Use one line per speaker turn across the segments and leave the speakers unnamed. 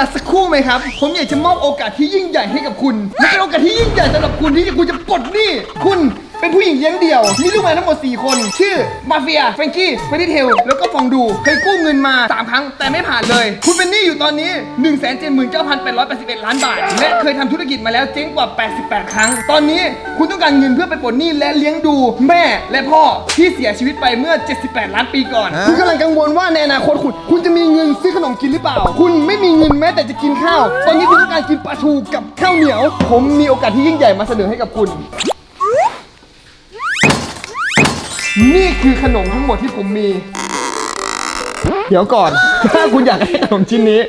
ลาสักครู่ไหมครับ ผมอยากจะมอบโอกาสที่ยิ่งใหญ่ให้กับคุณและเป็นโอกาสที่ยิ่งใหญ่สำหรับคุณที่คุณจะปลดหนี้คุณ เป็นผู้หญิงเลี้ยงเดี่ยว มีลูกแมวทั้งหมด 4 คน ชื่อมาเฟียเฟรนกี้เฟรนดี้เทล แล้วก็ฟองดู เคยกู้เงินมา 3 ครั้ง แต่ไม่ผ่านเลย คุณเป็นหนี้อยู่ตอนนี้ 1 7 9 8 8 1 ล้านบาท และเคยทำธุรกิจมาแล้วเจ๊งกว่า 88 ครั้ง ตอนนี้คุณต้องการเงินเพื่อไปปลดหนี้และเลี้ยงดูแม่และพ่อที่เสียชีวิตไปเมื่อ 78 ล้านปีก่อน คุณกำลังกังวลว่าในอนาคตคุณ คุณจะมีเงินซื้อขนมกินหรือเปล่า คุณไม่มีเงินแม้แต่จะกินข้าว ตอนนี้คุณต้องการกินปลาทูกับข้าวเหนียว ผมมีโอกาสที่ยิ่งใหญ่มาเสนอให้กับคุณ นี่คือขนมทั้งหมดที่ผมมี เดี๋ยวก่อน ถ้าคุณอยากได้ขนมชิ้นนี้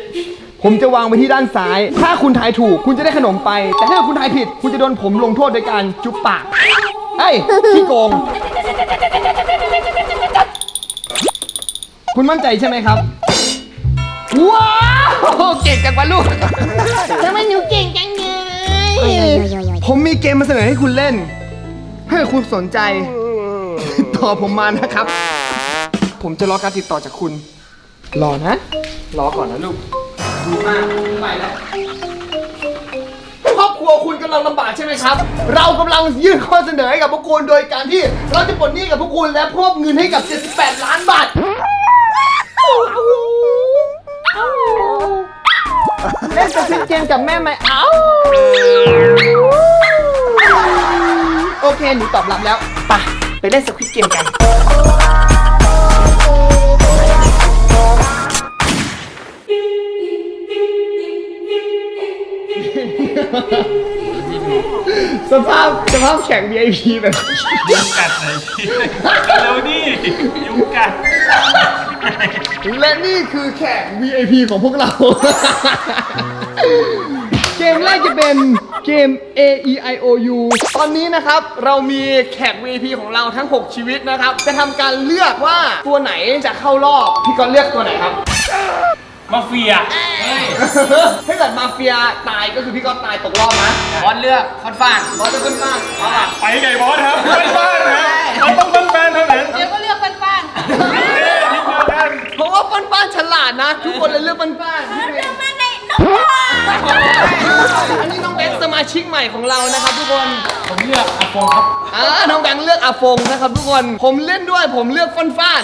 ผมจะวางไว้ที่ด้านซ้าย ถ้าคุณทายถูก คุณจะได้ขนมไป แต่ถ้าคุณทายผิด คุณจะโดนผมลงโทษโดยการจุ๊บปากเอ้ยขี้โกง คุณมั่นใจใช่ไหมครับ ว้าวเก่งจังวะลูก
ทำไมหนูเก่งจังเลย
ผมมีเกมมาเสนอให้คุณเล่น ถ้าเกิดคุณสนใจ ต่อผมมานะครับ ผมจะรอการติดต่อจากคุณ รอนะ รอก่อนนะลูกดูมากไปแล้วครอบครัวคุณกำลังลำบากใช่ไหมครับ เรากำลังยื่นข้อเสนอให้กับพวกคุณโดยการที่เราจะปลดหนี้กับพวกคุณและพวกเงินให้กับ 78 ล้านบาท เล่นสควิตเกมกับแม่ไหมเอ้า โอเคหนูตอบรับแล้วไป ไปเล่นสควิตเกมกัน สภาพสภาพแข่ง VIP แบบ
ยุงกัดไหนเร็วนี่ยุงกัด
และนี่คือแขก VIP ของพวกเรา เกมแรกจะเป็น เกม A E I O U ตอนนี้นะครับเรามีแขก VIP ของเราทั้ง 6 ชีวิตนะครับ จะทำการเลือกว่าตัวไหนจะเข้ารอบพี่ก็เลือกตัวไหนครับ
มาเฟีย
ถ้าเกิดมาเฟียตายก็คือพี่ก็ตายตกรอบนะ
บอลเลือกคอนฟาน
บอสจะขึ้นบ้านเอาล่ะ
ไปไก่บอสครับไม่บ้านนะเราต้องเป็นแฟนเท่านั้น
เดี๋ยวก็เลือกฟันฟัน
เอ๊ะทีมเดียวกัน
เพราะว่าป้านป้านฉลาดนะ ทุกคนเลยเลือกป้านป้านพี่เบน
มาในนกพ อ
อันนี้น้องเบนสมาชิกใหม่ของเรานะครับทุกคน
ผมเลือกอาโปงครับ
อ่าน้องแบงค์เลือกอาฟงนะครับทุกคน ผมเล่นด้วยผมเลือกฟันฟ้าน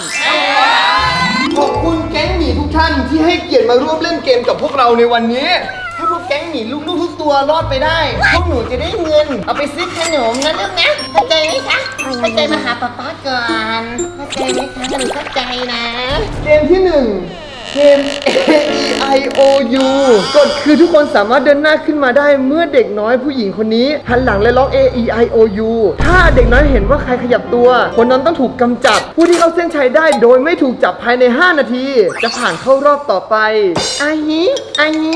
ขอบคุณแก๊งหมีทุกท่านที่ให้เกียรติมาร่วมเล่นเกมกับพวกเราในวันนี้ถ้าพวกแก๊งหมีลูกๆทุกตัวรอดไปได้ พวกหนูจะได้เงิน เอาไปซื้อขนมนะลูกนะเข้าใจไหมคะเข้าใจมาหาป๊าป๊าก่อนเข้าใจไหมคะหนูเข้าใจนะ เกมที่หนึ่ง เกม A E I O U กฎคือทุกคนสามารถเดินหน้าขึ้นมาได้เมื่อเด็กน้อยผู้หญิงคนนี้หันหลังและร้อง A E I O U ถ้าเด็กน้อยเห็นว่าใครขยับตัว คนนั้นต้องถูกกำจัด ผู้ที่เข้าเส้นชัยได้โดยไม่ถูกจับภายใน 5 นาที จะผ่านเข้ารอบต่อไปอาฮิอาฮิ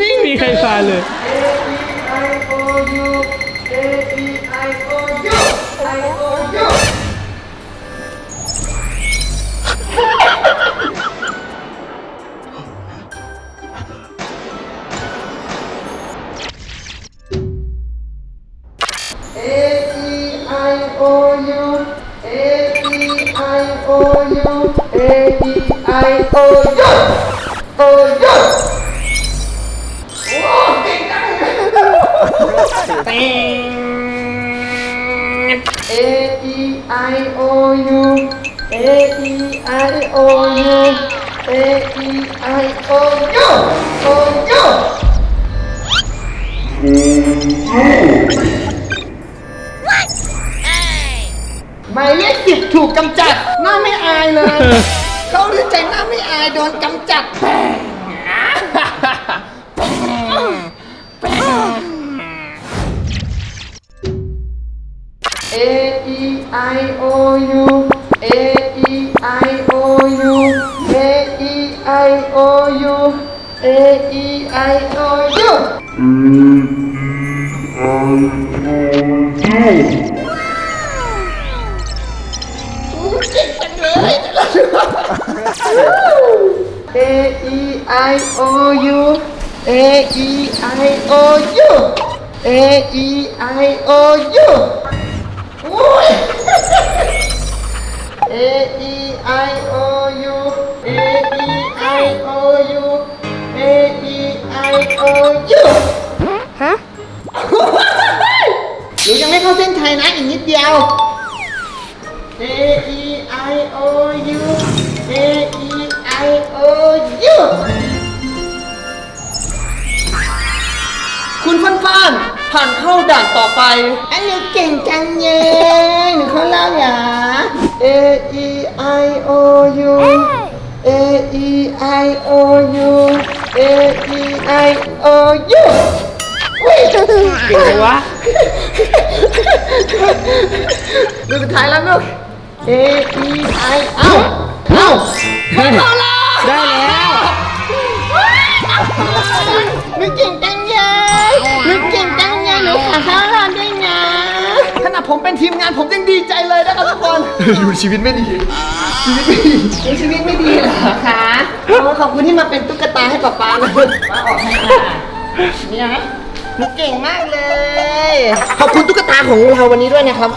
นิ่งมี
ใครฟาเลย
A E I O U A E I O U A E I O U A E I O U A E I O U O U หมายเลขสิบถูกกำจัด หน้าไม่อายเลย เขาดีใจหน้าไม่อายโดนกำจัด A E I O U A E I O U A E I O U A E I O U เก่งจังเลย A E I O U A E I O U A E I O U อุ้ย A E I O U A E I O U A E I O U ฮะหนูยังไม่เข้าเส้นชัยนะอีกนิดเดียว A E I O U A E I O U คุณฟันฟัน ผ่านเข้าด่านต่อไป อันนี้เก่งจังเย้หนูเขาเล่าอย่า A E I O U A E I O U A E I O U อุ้ยเก่งจังวะดูสุดท้ายแล้วลูก A E I เอ้าเอ้าไม่พอละได้แล้วหนูเก่ง ผมเป็นทีมงานผมยังดีใจเลยนะครับทุกคนอยู่ชีวิตไม่ดีชีวิตไม่ดีชีวิตไม่ดีเหรอคะโอ้ขอบคุณที่มาเป็นตุ๊กตาให้ป๊าป๊าเลยมาออกให้ค่ะเนี่ยนะหนูเก่งมากเลย ขอบคุณตุ๊กตาของเราวันนี้ด้วยนะครับ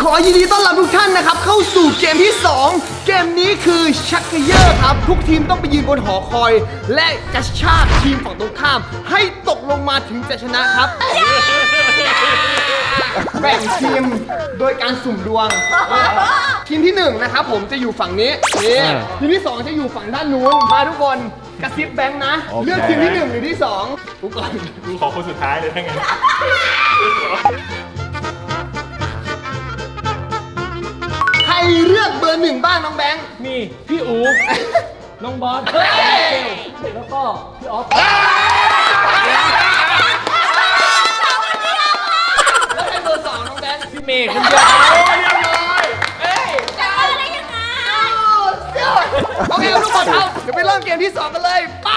ขอยินดีต้อนรับทุกท่านนะครับ เข้าสู่เกมที่ 2 เกมนี้คือชักเกยอร์ครับ ทุกทีมต้องไปยืนบนหอคอย และกระชากทีมฝั่งตรงข้าม ให้ตกลงมาถึงจะชนะครับ แบ่งทีมโดยการสุ่มดวง ทีมที่หนึ่งนะครับผมจะอยู่ฝั่งนี้นี่ทีมที่สองจะอยู่ฝั่งด้านนู้นมาทุกคนกระซิบแบงค์นะ เลือกทีมที่หนึ่งหรือที่สองทุกคน
กูขอคนสุดท้ายเลยถ้างั้น
ใรเลือกเบอร์หนึ่งบ้างน้องแบงค์
นี่พี่อูน้องบอสแล้วก็พี่ออฟ
แล้วใครเบอร์สองน้องแบงค์
พี่เมย์คนเดียว
โอเคครับทุกคนครับเดี๋ยวไปเริ่มเกมที่2กันเลยไป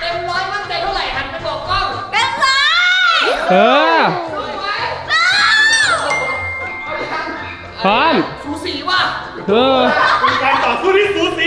เต็มร้อยมั่นใจเท่าไหร่หันไปบอกกล้องเต็มร้อย
เออพร้อม
สูสีว่ะ
เออ
เป็นการต่อสู้ที่สูสี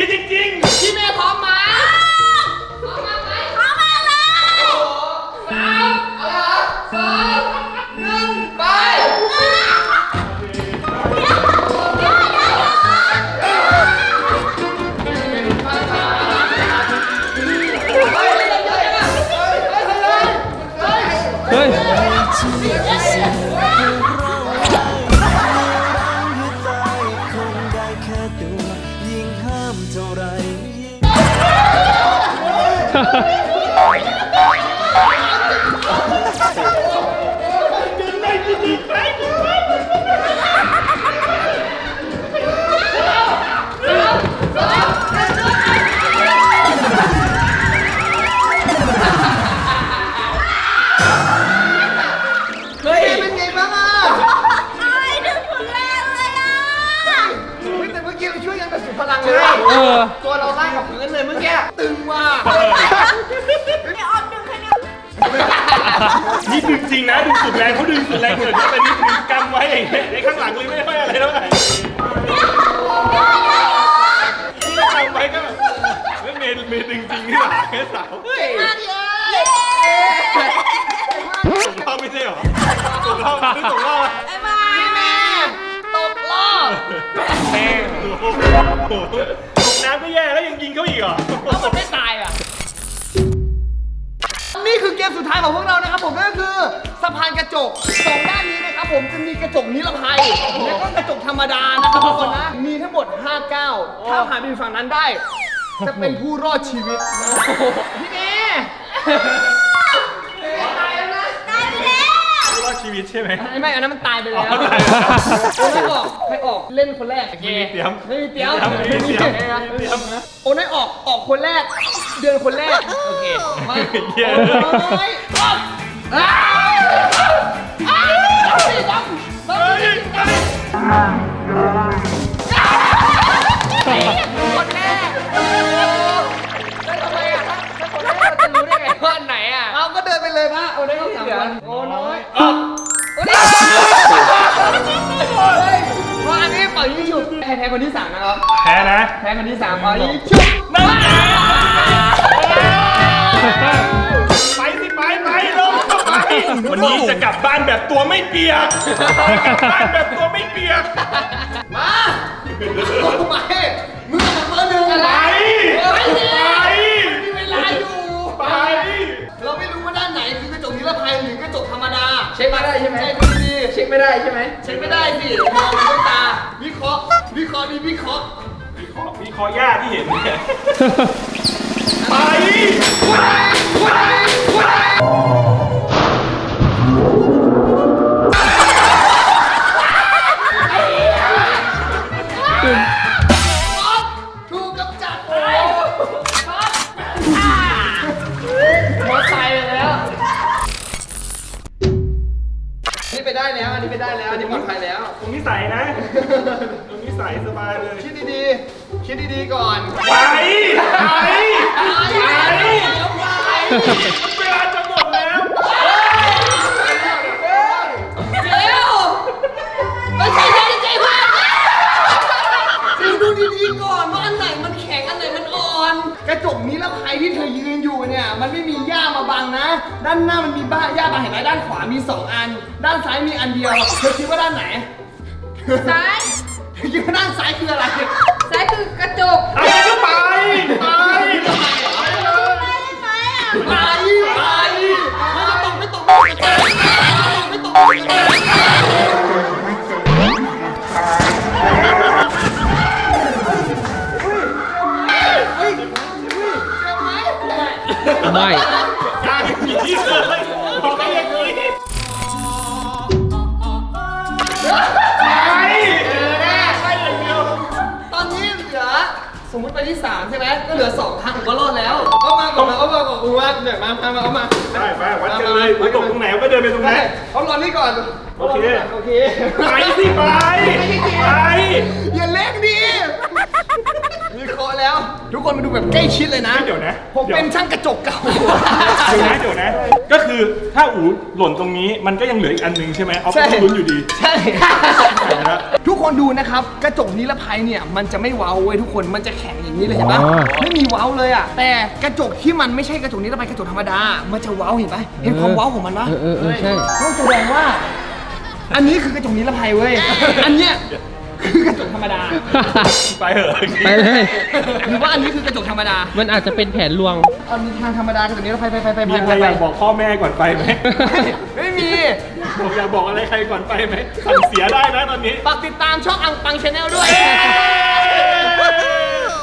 ริง
นะ
ดึง
สุด
แร
งเขาดึงสุดแรงเกินแต่นี่ดึงกำไว้อย่างเงี้ยในข้างหลังเลยไม่ค่อยอะไรเท่าไหร่นี่กำไว้ก็แบบเฮ้ยเมย์เมย์ดึงจริงนี่หว่าแค่สาวเฮ้ยตกรอบไม่ใช่เหรอตกรอบไม่ตกรอบอะ
ไอ้บ้า
พี่เมย์ตกรอบ
แม่งโอ้โหตกรน้ำก็แย่แล้วยังยิงเขาอีกเหรอ
แล้วมันไม่ตายอะ
นี่คือเกมสุดท้ายของพวกเรานะครับผมนั่นก็คือสะพานกระจกสองด้านนี้นะครับผมจะมีกระจกนิรภัยแล้วก็กระจกธรรมดานะครับทุกคนนะมีทั้งหมด5ก้าวถ้าผ่านไปถึงฝั่งนั้นได้ จะเป็นผู้รอดชีวิตพี่เมย์
ตายแล้วนะ
รอดชีวิตใช่ไหม
ไม่ไม่อันนั้นมันตายไปแล้ว
อ๋อตายไปแล้ว
โอ้ยออกใครออกเล่นคนแรก
ไม่มีเตรียม
ไม่มีเตรียม
ไม่มีเตรียม
ไม่มี
ไม่มีเตรียม
โอ้ยออกออกคนแรก เดือนคนแรก
โอเค
มา
เหี้ย
โอ้ยออกอ้าวอ้าวสีดำดำสีดำคนแรกโอ้แล้วทำไมอะถ้าคนแรกเราจะรู้ได้ไง
ว่าอันไหนอะ
เอาก็เดินไปเลยพระโอ้ได้ก็สามคนโอ้น้อยออกโอ้ได้เฮ้ยว่าอันนี้เป่ายิงฉุบใครแพ้คนที่สามนะครับ
แพ้นะ
แพ้คนที่สามเป่ายิงฉุบ
นั่น นนี้จะกลับบ้านแบบตัวไม่เปียกกลับบ้านแบบตัวไม่เปียก
มาโอ้ไปมึงกับเบอร์หนึ่ง
ไป
ไปสิ
ไป
มีเวลาอยู่
ไป
เราไม่รู้ว่าด้านไหนคือกระจกนิรภัยหรือกระจกธรรมดา
เช็คมาได้ใช่ไหม
ใช่ดูดีๆ
เช็คไม่ได้ใช่ไหม
เช็คไม่ได้สิมองด้วยตา วิเคราะห์ วิเคราะห์ดีวิเคราะห์
มีคอมีคอย่าที่เห็นเนี่ยไป
ถู ดูดูดีๆก่อน
ว่า
อันไหนมันแข็งอันไหนมันอ่อน กระจกนิรภัยที่เธอยืนอยู่เนี่ย มันไม่มีหญ้ามาบังนะ ด้านหน้ามันมีบ้าหญ้าบังเห็นไหมด้านขวามีสองอัน ด้านซ้ายมีอันเดียว เธอคิดว่าด้านไหน
ซ้าย
เธอคิดว่าด้านซ้ายคืออะไร
ซ้ายคือกระจก
เอาก็ไปไป
ได้ไหมอะ
ไปไปไม่ตกไม่ตกไม่ตกไม่ตกไม่ตก
ยว
ตอนนี้เหลือสมมติไปที่3ใช่ไหมก็เหลือ2ครั้งผมก็รอดแล้วเอามาก่อนมาเอามาก่อนกูว่าเดี๋ยวมามามาเอามา
ไปไปวัดกันเลยกูตกตรงไหนก็เดินไปตรงนั้น
เอารอนี่ก่อน
โอเค
โอเค
ไปสิไปไป
อย่าเล็กดิ วิเคราะห์แล้ว ทุกคนมาดูแบบใกล้ชิดเลยนะ
เดี๋ยวนะ
ผม
เดี๋ยว
เป็นช่างกระจกเก่า
เดี๋ยวนะเดี๋ยวนะ ก็คือถ้าอูหล่นตรงนี้มันก็ยังเหลืออีกอันหนึงใช่ไหมเอาไป
ใช่
ลุ้นอยู่ดี
ใช่
แล้ว
ทุกคนดูนะครับ กระจกนิรภัยเนี่ยมันจะไม่เว้าเว้ยทุกคนมันจะแข็งอย่างนี้เลยเห็นปะ
อ๋อ
ไม่มีเว้าเลยอะแต่กระจกที่มันไม่ใช่กระจกนิรภัยกระจกธรรมดา มันจะเว้าเห็นปะเห็นความเว้าของมันปะ
เออเออเออใช่
นั่นแสดงว่า อันนี้คือกระจกนิรภัยเว้ยอันเนี้ยคือ กระจกธรรมดา
ไปเหอะ
ไปเลย
หรือว่าอันนี้คือกระจกธรรมดา
มันอาจจะเป็นแผนลวง
เอามีทางธรรมดากระจกนิรภัยไปไปไป
มี
ไป
อะไร
ไป
อยากบอกพ่อแม่ก่อนไปไหม
ไม่มี
ผมอยากบอกอะไรใครก่อนไปไหมสั่งเสียได้นะตอนนี้
ฝากติดตามช่องอังปังชาแนลด้วย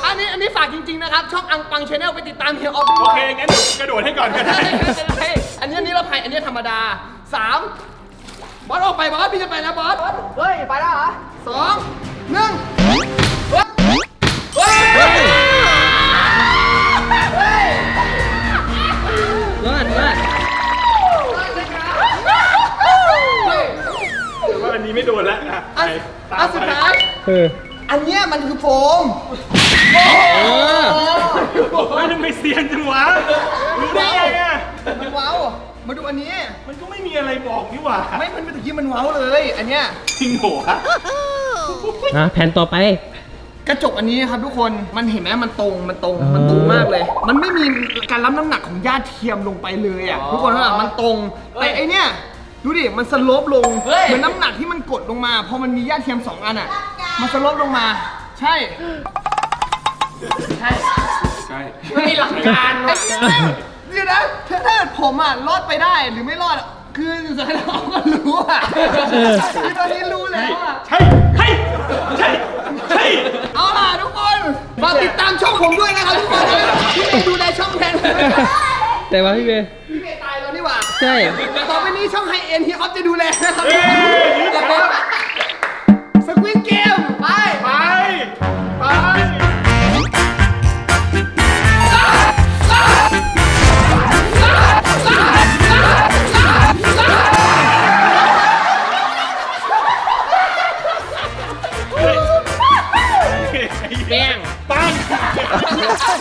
อันนี้อันนี้ฝากจริงๆนะครับ ช่องอังปังชาแนลไปติดตามเฮียออฟ
โอ
ด้วย
เคงั้นเดี๋ยวกระโดดให้ก่อนก็ได้
อันนี้นิรภัยอันนี้ธรรมดาสามบอสออกไปบอสพี่จะไปนะบอส เฮ้ย ไปแล้วเหรอ สองหนึ่งเฮ้ยเฮ้ย
รอดรอด
แต่ว่าอันนี้ไม่โดนแล้วอะ
อัน
ตา
อั
ม
นสุด
ไป
ท้าย
เออ
อันเนี้ยมันคือโฟม
เออ
ว่าทำไมเซียนจังวะรู้ได้ไงอะ
มันว้าว มาดูอันนี้
มันก็ไม่มีอะไรบอกนี่หว่า
ไม่ มันเป็นตะกี้มันว้าวเลย อันเนี้ย
จริงเหรอวะ
อะแผนต่อไป
กระจกอันนี้ครับทุกคน มันเห็นไหมมันตรง มันตรง
เออ
มันตรงมากเลย มันไม่มีการรับน้ำหนักของหญ้าเทียมลงไปเลยอะ ทุกคนว่ามันตรง แต่ไอเนี้ยดูดิ มันสโลปลง
เฮ้ย
เหมือนน้ำหนักที่มันกดลงมา พอมันมีหญ้าเทียมสองอันอะ มันสโลปลงมา ใช่
ใช่
ไม่มีหลักการว่ะ
เดี๋ยวนะถ้าถ้าเกิดผมอะรอดไปได้หรือไม่รอดอะคือสุดท้ายเราก็รู้อะคือตอนนี้รู้แล้วอะ
ใช่ใช่ใช่ใช่
เอาล่ะทุกคนมาติดตามช่องผมด้วยนะครับทุกคนที่ไม่ดูในช่องแทน
แต่ว่าพี่เบย์
พี่เมย์ตายแล้วนี่หว่า
ใช่
ต่อไปนี้ช่องไฮเอ็นที่ออฟจะดูแลนะครับ
เอ้ย
จะเป็น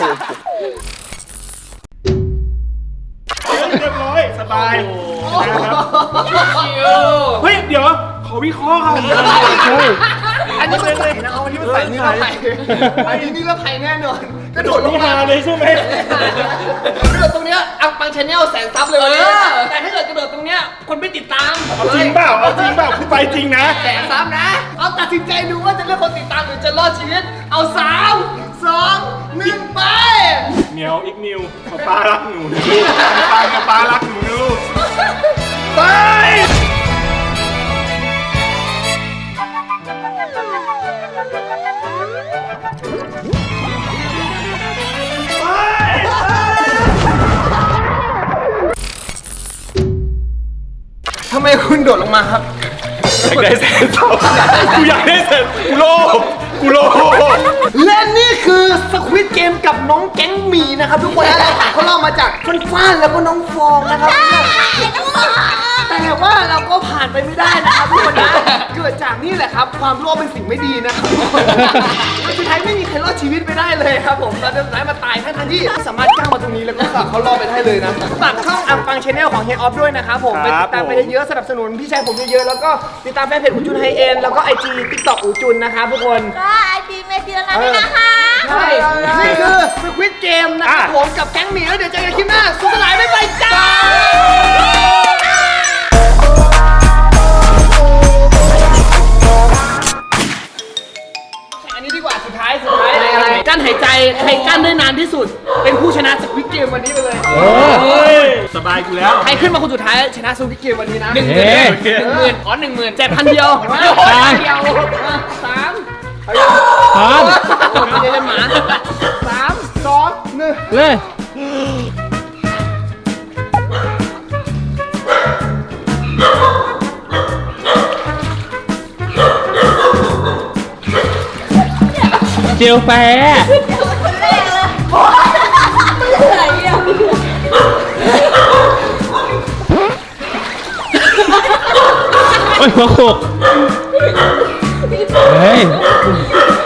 เรี
ยบร้อยสบายนะครับเฮ้ยเดี๋ยวขอวิเคราะห์ครับ
อันนี้มันใส่นะครับอันนี้มันใส่นี่ละไผ่อันนี้นี่ละไผ่แน่นอนกระโดดลง
นี่
มา
ฮาเลยใช่ไหม
กระโดดตรงเนี้ยอังปังชาแนลแสนซับเลยวันนี้แต่ถ้าเกิดกระโดดตรงเนี้ยคนไม่ติดตาม
เอาจริงเปล่าเอาจริงเปล่าคุณไปจริงนะ
แสนซับนะ
เอาตัดสินใจดูว่าจะเลือกคนติดตามหรือจะรอดชีวิต เอาสาม สองหนึ่งไป
เหมียวอีกนิวป๊าป้ารักหนูนะลูกป๊าป๊าป๊ารักหนูนะลูกไป
ทำไมคุณโดดลงมาครับ
อยากได้แสนสองกูอยากได้แสนกูโลภกูโลภ
และนี่คือสควิตเกมกับน้องแก๊งหมีนะครับทุกคนนะเราผ่านเขาเล่ามาจากฟันฟ้านแล้วก็น้องฟองนะครับแต่ว่าเราก็ผ่านไปไม่ได้นะครับทุกคนนะเกิดจากนี่แหละครับ ความโลภเป็นสิ่งไม่ดีนะครับทุกคนแล้วสุดท้ายไม่มีใครรอดชีวิตไปได้เลยครับผมเราจะสุดท้ายมาตายทั้งทันที่สามารถก้าวมาตรงนี้แล้วก็ฝากเขารอดไปได้เลยนะฝากช่องอัมปังชาแนลของเฮดออฟด้วยนะครับผมไปติดตามไปเยอะๆสนับสนุนพี่ชายผมเยอะๆแล้วก็ติดตามแฟนเพจอูจุนไฮเอ็นแล้วก็ไอจีทิกตอกอูจุนนะครับทุกคน
ก็ไอจีเมจิแล้วนะด้วยนะคะ
ใช่นี่คือสควิตเกมนะครับผมกับแก๊งหมีแล้วเดี๋ยวเจอกันคลิปหน้า สุดสลายไม่ไปจ้าอันนี้ดีกว่าสุดท้ายสุดท้ายอะไรกั้นหายใจใครกั้นได้นานที่สุด เป็นผู้ชนะสควิตเกมวันนี้ไปเลย
เฮ้ยสบายกูแล้ว
ใครขึ้นมาคนสุดท้ายชนะสควิตเกมวันนี้นะ
หนึ่งห
เอ๊
มื่นะหนึ่งหมื่นอ๋อหนึ่งหมื่น
เจ็ดพันเดียว
ตาย
เดียวสาม
พร้อม
จบเย็นหมาสามสองหนึ่ง
เลยเจลแฟร์
คนแรกเลยโอ้ยอะไรอะ
โอ้ยหัวโขก Amém?